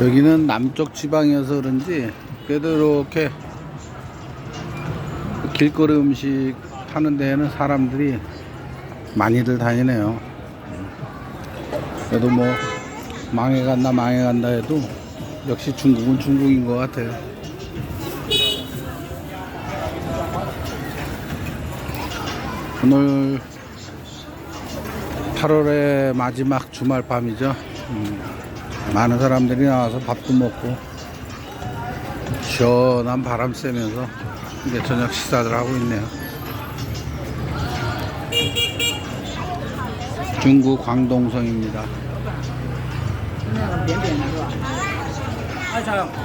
여기는 남쪽 지방이어서 그런지 그래도 이렇게 길거리 음식 하는 데에는 사람들이 많이들 다니네요. 그래도 뭐 망해간다 망해간다 해도 역시 중국은 중국인 것 같아요. 오늘 8월의 마지막 주말 밤이죠. 음, 많은 사람들이 나와서 밥도 먹고 시원한 바람 쐬면서 이제 저녁 식사들 하고 있네요. 중국 광동성입니다. 下